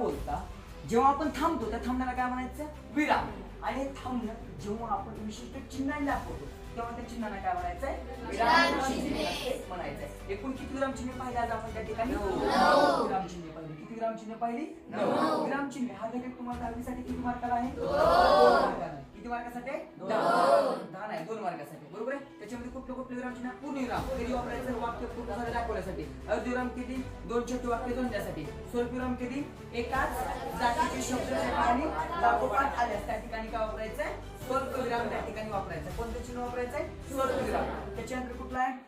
बोलता जेव्हा आपण थांबतो त्या थांबण्याला काय म्हणायचं? विराम. आणि थांबणं जेव्हा आपण विशिष्ट चिन्हाने दाखवतो तेव्हा त्या चिन्हाला काय म्हणायचंय? विराम म्हणायचंय. एकूण किती विराम चिन्ह पाहिले आज आपण त्या ठिकाणी? विराम चिन्ह पाहिली. किती विराम चिन्ह पाहिली? विराम चिन्ह. हा घटक तुम्हाला दहावीसाठी किती मार्काला आहे. किती मार्कासाठी आहे? दहा दहा नाही दोन मार्कासाठी बरोबर आहे त्याच्यामध्ये पूर्ण विराम कधी वापरायचं वाक्य पूर्ण झालं दाखवण्यासाठी. अर्धविराम किती? दोन छोटे वाक्य द्वंद्वासाठी स्वल्पविराम किती? एकाच जातीचे शब्द त्या ठिकाणी लागोपाठ आल्यास त्या ठिकाणी काय वापरायचंय? स्वल्पविराम त्या ठिकाणी वापरायचं कोणतं चिन्ह वापरायचंय? स्वल्पविराम त्याच्यानंतर कुठला आहे?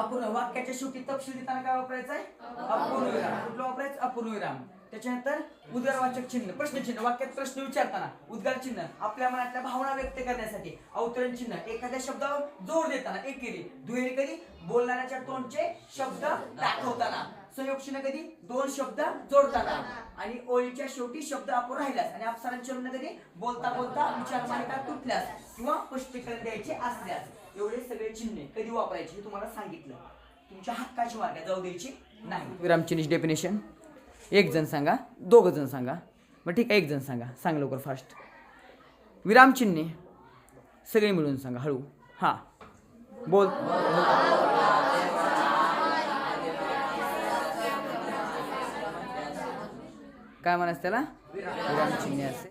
अपूर्ण वाक्याच्या शेवटी तपशील देताना काय वापरायचंय? अपूर्ण विराम कुठलं वापरायचं? अपूर्ण विराम त्याच्यानंतर उदरवाचक चिन्ह प्रश्नचिन्ह वाक्यात प्रश्न विचारताना उद्गार चिन्ह आपल्या मनातल्या भावना व्यक्त करण्यासाठी अवतरण चिन्ह एखाद्या शब्दावर जोर देताना एकेरी दुहेरी कधी बोलणाऱ्याच्या तोंडचे शब्द दाखवताना संयोग चिन्ह कधी दोन शब्द जोडताना आणि ओळीच्या शेवटी शब्द आपण राहिल्यास आणि अप्सरांच्या कधी बोलता बोलता विचार मालिका तुटल्यास किंवा स्पष्टीकरण द्यायचे असल्यास एवढे सगळे चिन्ह कधी वापरायचे हे तुम्हाला सांगितलं. तुमच्या हक्काची मार्ग जाऊ द्यायची नाही. विरामचिन्ह डेफिनेशन एक जण सांगा दोघं जण सांगा. मग ठीक आहे एक जण सांगा. सांग लवकर फास्ट विरामचिन्हे सगळे मिळून सांगा हळू. हां. बोल. काय म्हणायचं त्याला? विरामचिन्हे असे.